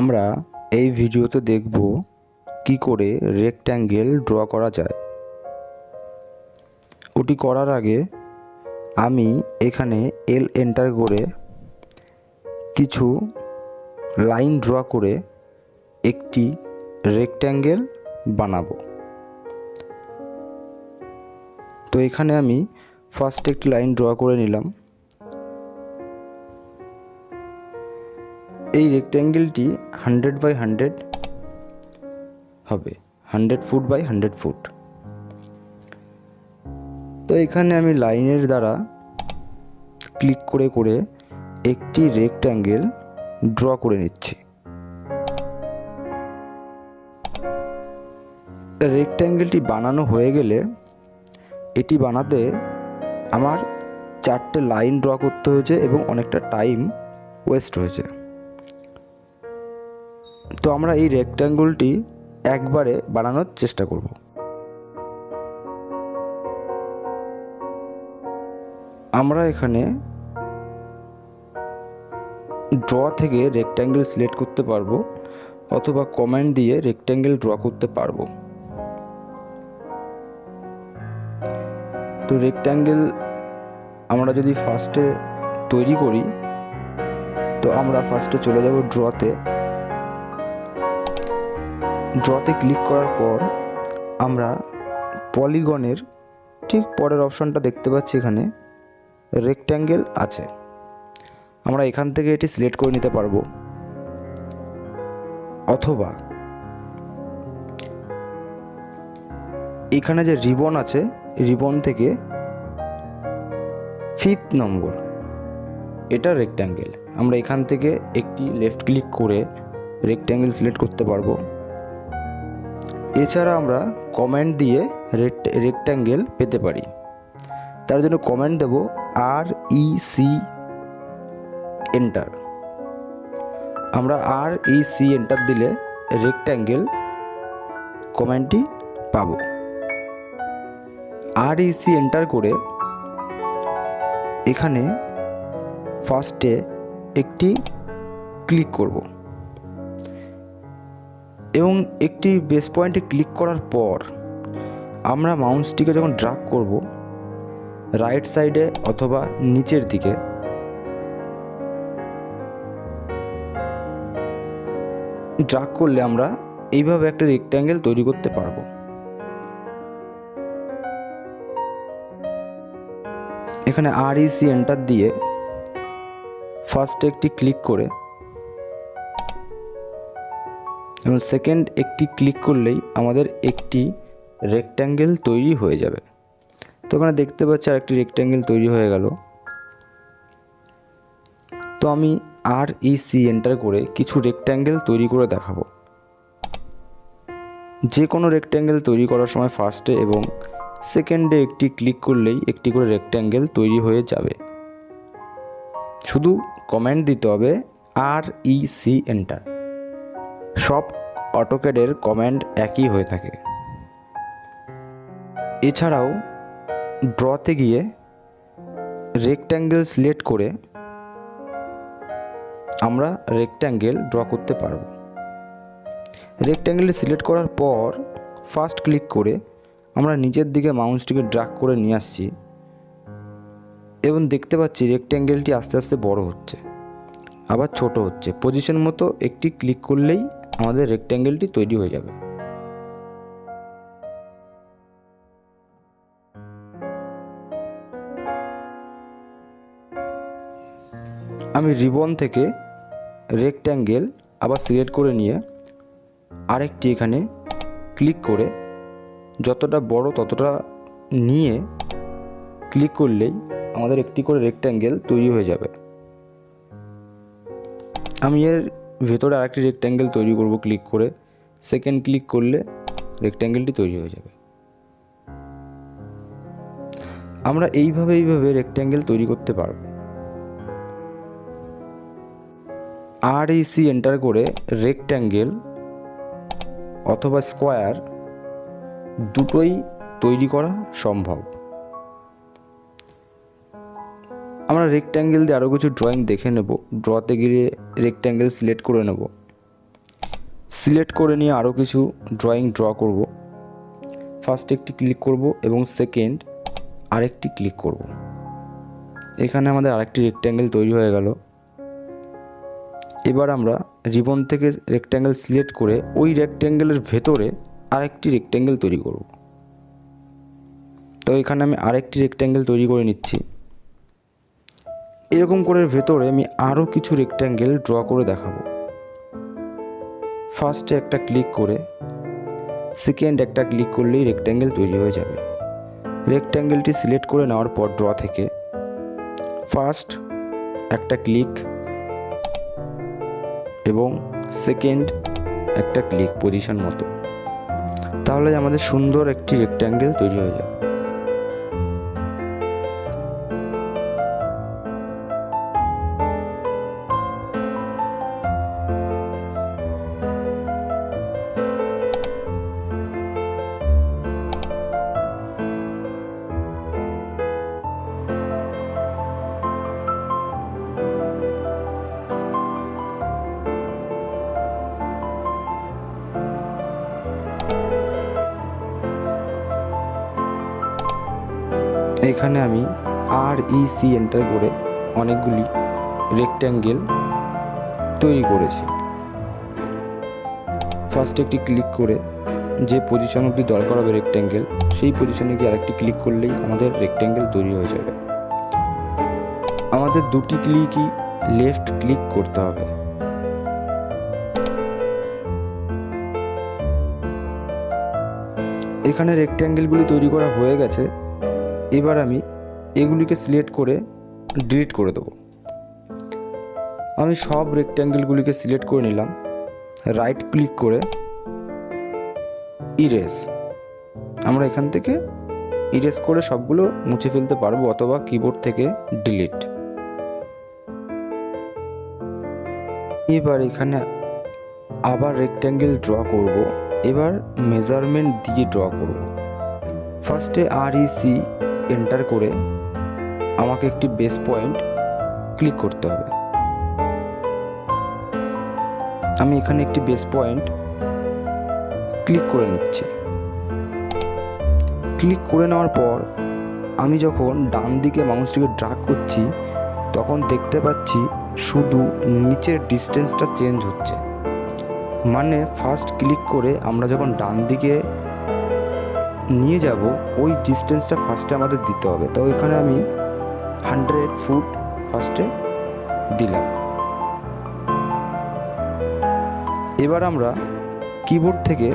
আমরা এই ভিডিওতে দেখব কি করে রেক্ট্যাঙ্গেল ড্র করা যায়। ওটি করার আগে আমি এখানে এল এন্টার করে কিছু লাইন ড্র করে একটি রেক্ট্যাঙ্গেল বানাবো। তো এখানে আমি ফার্স্ট একটি লাইন ড্র করে নিলাম। এই রেক্ট্যাঙ্গেলটি হান্ড্রেড বাই হান্ড্রেড হবে। Hundred foot by hundred foot তো এখানে আমি লাইনের দ্বারা ক্লিক করে করে একটি রেক্ট্যাঙ্গেল ড্র করে নিচ্ছি। রেক্ট্যাঙ্গেলটি বানানো হয়ে গেলে এটি বানাতে আমার চারটে লাইন ড্র করতে হয়েছে এবং অনেকটা টাইম ওয়েস্ট হয়েছে। তো আমরা এই রেক্ট্যাঙ্গেলটি একবারে বানানোর চেষ্টা করব। আমরা এখানে ড্র থেকে রেক্ট্যাঙ্গেল সিলেক্ট করতে পারব অথবা কমেন্ট দিয়ে রেক্ট্যাঙ্গেল ড্র করতে পারব। তো রেক্ট্যাঙ্গেল আমরা যদি ফার্স্টে তৈরি করি, তো আমরা ফার্স্টে চলে যাব ড্রতে ড্রতে ক্লিক করার পর আমরা পলিগনের ঠিক পরের অপশনটা দেখতে পাচ্ছি এখানে রেক্ট্যাঙ্গেল আছে। আমরা এখান থেকে এটি সিলেক্ট করে নিতে পারব। অথবা এখানে যে রিবন আছে রিবন থেকে ফিফথ নম্বর এটা রেক্ট্যাঙ্গেল আমরা এখান থেকে একটি লেফট ক্লিক করে রেক্ট্যাঙ্গেল সিলেক্ট করতে পারব। এছাড়া আমরা কমেন্ট দিয়ে রেক্ট্যাঙ্গেল পেতে পারি। তার জন্য কমেন্ট দেব আর ই সি এন্টার। আমরা আর ই সি এন্টার দিলে রেক্ট্যাঙ্গেল কমেন্টটি পাব। আর ই সি এন্টার করে এখানে ফার্স্টে একটি ক্লিক করব। এবং একটি বেস পয়েন্টে ক্লিক করার পর, আমরা মাউসটিকে যখন ড্রাগ করব রাইট সাইডে অথবা নিচের দিকে ড্রাগ করলে আমরা এইভাবে একটা রেক্ট্যাঙ্গেল তৈরি করতে পারব। এখানে আর ইসি এন্টার দিয়ে ফার্স্টে একটি ক্লিক করে এবং সেকেন্ড একটি ক্লিক করলেই আমাদের একটি রেক্ট্যাঙ্গেল তৈরি হয়ে যাবে। তো ওখানে দেখতে পাচ্ছি আর একটি রেক্ট্যাঙ্গেল তৈরি হয়ে গেল। তো আমি আর ই সি এন্টার করে কিছু রেক্ট্যাঙ্গেল তৈরি করে দেখাবো। যে কোনো রেক্ট্যাঙ্গেল তৈরি করার সময় ফার্স্টে এবং সেকেন্ডে একটি ক্লিক করলেই একটি করে রেক্ট্যাঙ্গেল তৈরি হয়ে যাবে। শুধু কমেন্ট দিতে হবে আর ই সি এন্টার সব অটোক্যাডের কমেন্ট একই হয়ে থাকে। এছাড়াও, ড্রতে গিয়ে রেক্ট্যাঙ্গেল সিলেক্ট করে আমরা রেক্ট্যাঙ্গেল ড্র করতে পারব। রেক্ট্যাঙ্গেল সিলেক্ট করার পর ফার্স্ট ক্লিক করে আমরা নিচের দিকে মাউন্সটিকে ড্রাগ করে নিয়ে আসছি এবং দেখতে পাচ্ছি রেক্ট্যাঙ্গেলটি আস্তে আস্তে বড় হচ্ছে, আবার ছোট হচ্ছে। পজিশন মতো একটি ক্লিক করলেই আমাদের রেক্ট্যাঙ্গেলটি তৈরি হয়ে যাবে। আমি রিবন থেকে রেক্ট্যাঙ্গেল আবার সিলেক্ট করে নিয়ে আরেকটি এখানে ক্লিক করে যতটা বড় ততটা নিয়ে ক্লিক করলেই আমাদের একটি করে রেক্ট্যাঙ্গেল তৈরি হয়ে যাবে। আমি এর ভেতরে আরেকটি রেক্ট্যাঙ্গেল তৈরি করব ক্লিক করে। সেকেন্ড ক্লিক করলে রেক্ট্যাঙ্গেলটি তৈরি হয়ে যাবে। আমরা এইভাবে এইভাবে রেক্ট্যাঙ্গেল তৈরি করতে পারব। আর সি এন্টার করে রেক্ট্যাঙ্গেল অথবা স্কোয়ার দুটোই তৈরি করা সম্ভব। আমরা রেক্ট্যাঙ্গেল দিয়ে আরও কিছু ড্রয়িং দেখে নেব। ড্রতে গিয়ে রেক্ট্যাঙ্গেল সিলেক্ট করে নেব। সিলেক্ট করে নিয়ে আরও কিছু ড্রয়িং ড্র করব। ফার্স্ট একটি ক্লিক করব এবং সেকেন্ড আরেকটি ক্লিক করব। এখানে আমাদের আরেকটি রেক্ট্যাঙ্গেল তৈরি হয়ে গেল। এবার আমরা রিবন থেকে রেক্ট্যাঙ্গেল সিলেক্ট করে ওই রেক্ট্যাঙ্গেলের ভেতরে আরেকটি রেক্ট্যাঙ্গেল তৈরি করব। তো এখানে আমি আরেকটি রেক্ট্যাঙ্গেল তৈরি করে নিচ্ছি। এরকম করে ভেতরে আমি আরও কিছু রেক্ট্যাঙ্গেল ড্র করে দেখাবো। ফার্স্টে একটা ক্লিক করে সেকেন্ড একটা ক্লিক করলেই রেক্ট্যাঙ্গেল তৈরি হয়ে যাবে। রেক্ট্যাঙ্গেলটি সিলেক্ট করে নেওয়ার পর ড্র থেকে ফার্স্ট একটা ক্লিক এবং সেকেন্ড একটা ক্লিক পজিশন মতো। তাহলে আমাদের সুন্দর একটি রেক্ট্যাঙ্গেল তৈরি হয়ে যাবে। এখানে আমি আর ই সি এন্টার করে অনেকগুলি রেক্ট্যাঙ্গেল তৈরি করেছি। ফার্স্ট একটি ক্লিক করে যে পজিশন অবধি দরকার হবে রেক্ট্যাঙ্গেল সেই পজিশনে গিয়ে আরেকটি ক্লিক করলেই আমাদের রেক্ট্যাঙ্গেল তৈরি হয়ে যাবে। আমাদের দুটি ক্লিকই লেফট ক্লিক করতে হবে। এখানে রেক্ট্যাঙ্গেলগুলি তৈরি করা হয়ে গেছে। এবার আমি এগুলিকে সিলেক্ট করে ডিলিট করে দেবো। আমি সব রেক্ট্যাঙ্গেলগুলিকে সিলেক্ট করে নিলাম। রাইট ক্লিক করে ইরেজ আমরা এখান থেকে ইরেজ করে সবগুলো মুছে ফেলতে পারব অথবা কিবোর্ড থেকে ডিলিট এবার এখানে আবার রেক্ট্যাঙ্গেল ড্র করব। এবার মেজারমেন্ট দিয়ে ড্র করব। ফার্স্টে আর ই সি এন্টার করে আমাকে একটি বেস পয়েন্ট ক্লিক করতে হবে। আমি এখানে একটি বেস পয়েন্ট ক্লিক করে নিচ্ছি। ক্লিক করে নেওয়ার পর আমি যখন ডান দিকে মাউসটিকে ড্রাগ করছি, তখন দেখতে পাচ্ছি শুধু নিচের ডিস্টেন্সটা চেঞ্জ হচ্ছে। মানে ফার্স্ট ক্লিক করে আমরা যখন ডান দিকে নিয়ে যাব ওই ডিস্টেন্সটা ফার্স্টে আমাদের দিতে হবে। তো এখানে আমি হান্ড্রেড ফুট ফার্স্টে দিলাম। এবার আমরা কিবোর্ড থেকে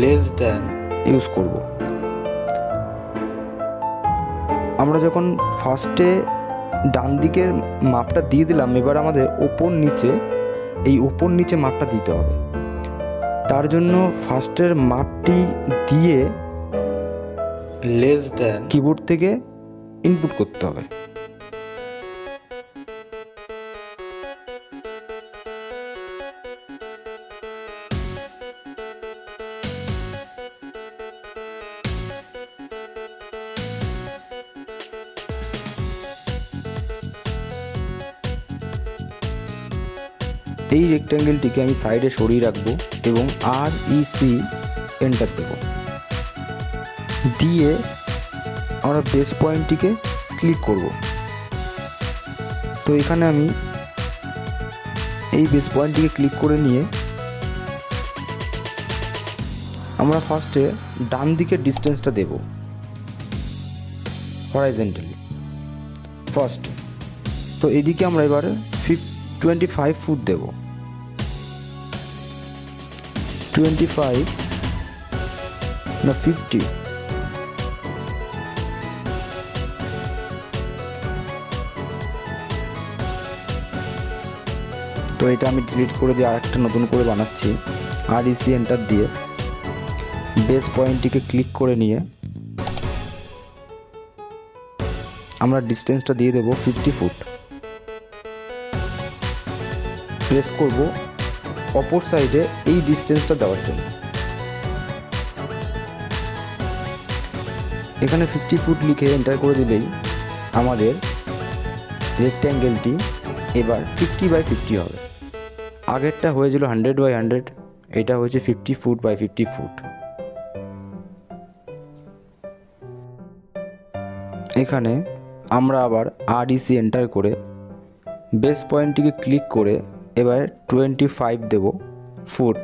লেস দেন ইউজ করব। আমরা যখন ফার্স্টে ডান দিকের মাপটা দিয়ে দিলাম এবার আমাদের ওপর নিচে এই ওপর নিচে মাপটা দিতে হবে। তার জন্য ফার্স্টের মাপটি দিয়ে লেস দেন কিবোর্ড থেকে ইনপুট করতে হবে। এই রেক্ট্যাঙ্গেলটিকে আমি সাইডে সরিয়ে রাখব এবং আর ই সি এন্টার দেব। দিয়ে আমরা বেস পয়েন্টটিকে ক্লিক করব। তো এখানে আমি এই বেস পয়েন্টটিকে ক্লিক করে নিয়ে আমরা ফার্স্টে ডান দিকের ডিস্টেন্সটা দেব হরাইজেন্টালি ফার্স্ট তো এদিকে আমরা এবারে টোয়েন্টি ফাইভ ফুট দেবো। টোয়েন্টি ফাইভ না ফিফটি তো এটা আমি ডিলিট করে দিয়ে আরেকটা নতুন করে বানাচ্ছি। আর ইসি এন্টার দিয়ে। বেস পয়েন্টটিকে ক্লিক করে নিয়ে। আমরা ডিস্টেন্সটা দিয়ে দেবো ফিফটি ফুট প্রেস করব অপর সাইডে এই ডিস্টেন্সটা দেওয়ার জন্য। এখানে ফিফটি ফুট লিখে এন্টার করে দিলেই আমাদের রেক্ট্যাঙ্গেলটি এবার ফিফটি বাই ফিফটি হবে। আগেরটা হয়েছিল হান্ড্রেড বাই হান্ড্রেড এটা হয়েছে fifty foot by fifty foot এখানে আমরা আবার আরইসি এন্টার করে বেস পয়েন্টটিকে ক্লিক করে এবার টোয়েন্টি ফাইভ দেবো ফুট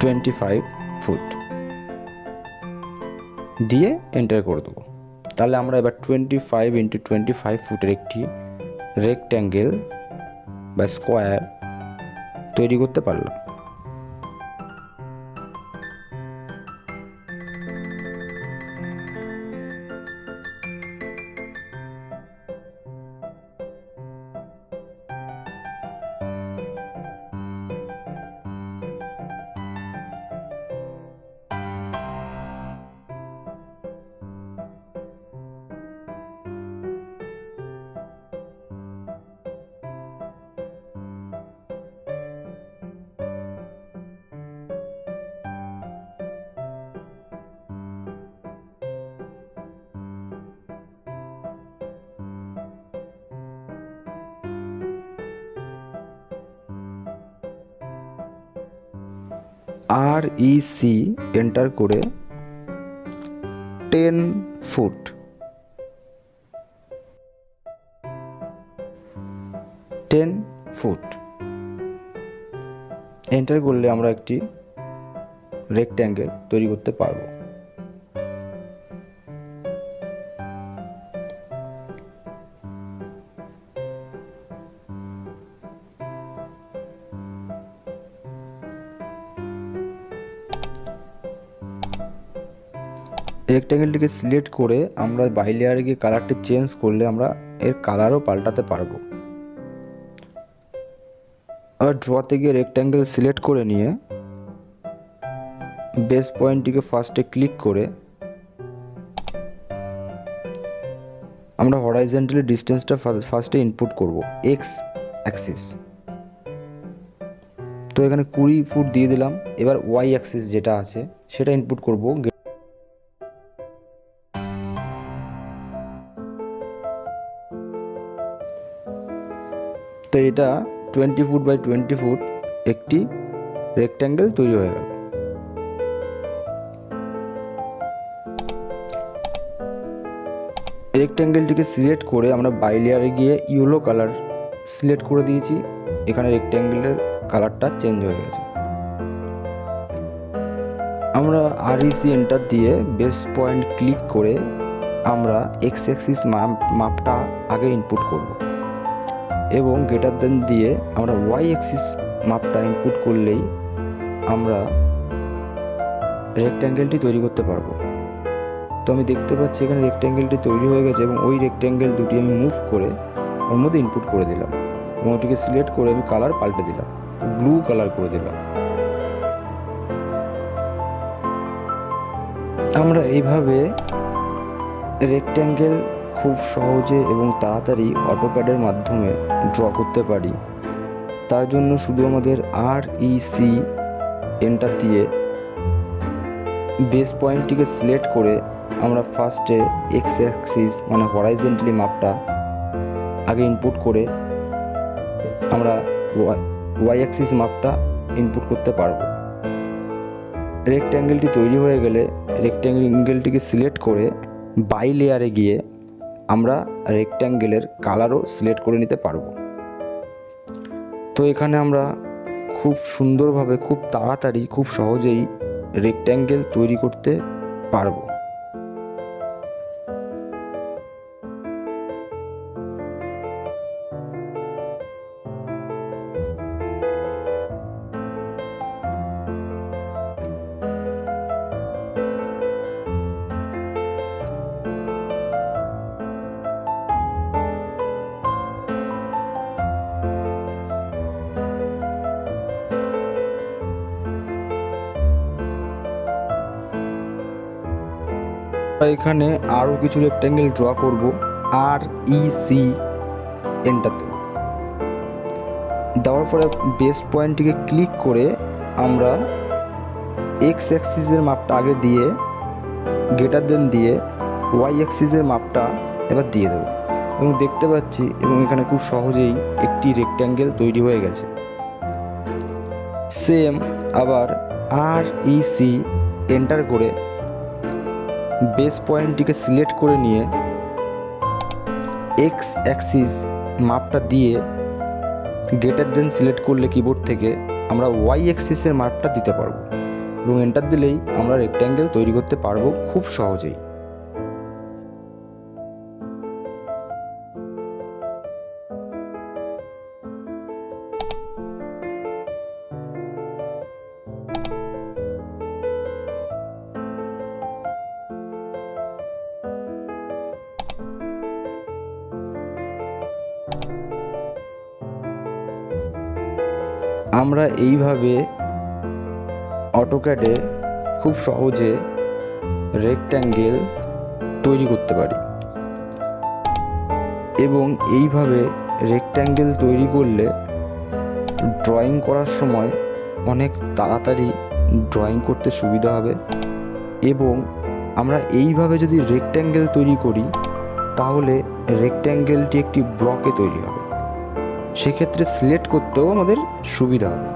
টোয়েন্টি ফাইভ ফুট দিয়ে এন্টার করে দেবো। তাহলে আমরা এবার twenty five into twenty five ফুটের একটি রেক্ট্যাঙ্গেল বা স্কোয়ার তৈরি করতে পারলাম। আর ই সি এন্টার করে ten foot ten foot enter করলে আমরা একটি রেক্ট্যাঙ্গেল তৈরি করতে পারব। রেক্ট্যাঙ্গেলটিকে সিলেক্ট করে আমরা বাই লেয়ারে গিয়ে কালারটি চেঞ্জ করলে আমরা এর কালারও পাল্টাতে পারব। আবার ড্রতে গিয়ে রেক্ট্যাঙ্গেল সিলেক্ট করে নিয়ে বেস পয়েন্টটিকে ফার্স্টে ক্লিক করে আমরা হরাইজেন্টালি ডিস্টেন্সটা ফার্স্টে ইনপুট করব এক্স অ্যাক্সিস তো এখানে কুড়ি ফুট দিয়ে দিলাম, এবার ওয়াই অ্যাক্সিস যেটা আছে, সেটা ইনপুট করব এটা twenty foot by twenty foot একটি রেক্ট্যাঙ্গেল তৈরি হয়ে গেল। রেক্ট্যাঙ্গেলটিকে সিলেক্ট করে আমরা বাই লেয়ারে গিয়ে ইয়েলো কালার সিলেক্ট করে দিয়েছি। এখানে রেক্ট্যাঙ্গেলের কালারটা চেঞ্জ হয়ে গেছে। আমরা আরইসি এন্টার দিয়ে বেস পয়েন্ট ক্লিক করে আমরা এক্স অ্যাক্সিস মাপটা আগে ইনপুট করব। এবং গ্রেটার দেন দিয়ে আমরা ওয়াই অ্যাক্সিস মাপটা ইনপুট করলেই আমরা রেক্ট্যাঙ্গেলটি তৈরি করতে পারব। তো আমি দেখতে পাচ্ছি এখানে রেক্ট্যাঙ্গেলটি তৈরি হয়ে গেছে এবং ওই রেক্ট্যাঙ্গেল দুটি আমি মুভ করে ওর মধ্যে ইনপুট করে দিলাম এবং ওটিকে সিলেক্ট করে আমি কালার পাল্টে দিলাম ব্লু কালার করে দিলাম। আমরা এইভাবে রেক্ট্যাঙ্গেল খুব সহজে এবং তাড়াতাড়ি অটোক্যাডের মাধ্যমে ড্র করতে পারি। তার জন্য শুধু আমাদের আর ই সি এন্টার দিয়ে বেস পয়েন্টটিকে সিলেক্ট করে আমরা ফার্স্টে এক্স অ্যাক্সিস মানে হরাইজেন্টালি মাপটা আগে ইনপুট করে আমরা ওয়াই অ্যাক্সিস মাপটা ইনপুট করতে পারব। রেক্ট্যাঙ্গেলটি তৈরি হয়ে গেলে রেক্ট্যাঙ্গেলটিকে সিলেক্ট করে বাই লেয়ারে গিয়ে আমরা রেক্ট্যাঙ্গেলের কালারও সিলেক্ট করে নিতে পারব। তো এখানে আমরা খুব সুন্দরভাবে, খুব তাড়াতাড়ি, খুব সহজেই রেক্ট্যাঙ্গেল তৈরি করতে পারব। এখানে আরও কিছু রেক্ট্যাঙ্গেল ড্র করব আর ই সি এন্টার দেব দেওয়ার পরে বেস্ট পয়েন্টটিকে ক্লিক করে আমরা এক্স অ্যাক্সিসের মাপটা আগে দিয়ে গ্রেটার দেন দিয়ে ওয়াই অ্যাক্সিসের মাপটা এবার দিয়ে দেবো। এবং দেখতে পাচ্ছি, এবং এখানে খুব সহজেই একটি রেক্ট্যাঙ্গেল তৈরি হয়ে গেছে। সেম আবার আর ই সি এন্টার করে বেস পয়েন্টটিকে সিলেক্ট করে নিয়ে এক্স অ্যাক্সিস মাপটা দিয়ে গেটার দেন সিলেক্ট করলে কিবোর্ড থেকে আমরা ওয়াই অ্যাক্সিসের মাপটা দিতে পারব এবং এন্টার দিলেই আমরা রেক্ট্যাঙ্গেল তৈরি করতে পারব খুব সহজেই। এইভাবে অটোক্যাডে খুব সহজে রেক্ট্যাঙ্গেল তৈরি করতে পারি। এবং এইভাবে রেক্ট্যাঙ্গেল তৈরি করলে ড্রয়িং করার সময় অনেক তাড়াতাড়ি ড্রয়িং করতে সুবিধা হবে। এবং আমরা এইভাবে যদি রেক্ট্যাঙ্গেল তৈরি করি, তাহলে রেক্ট্যাঙ্গেলটি একটি ব্লকে তৈরি হবে। সেক্ষেত্রে সিলেক্ট করতেও আমাদের সুবিধা হবে।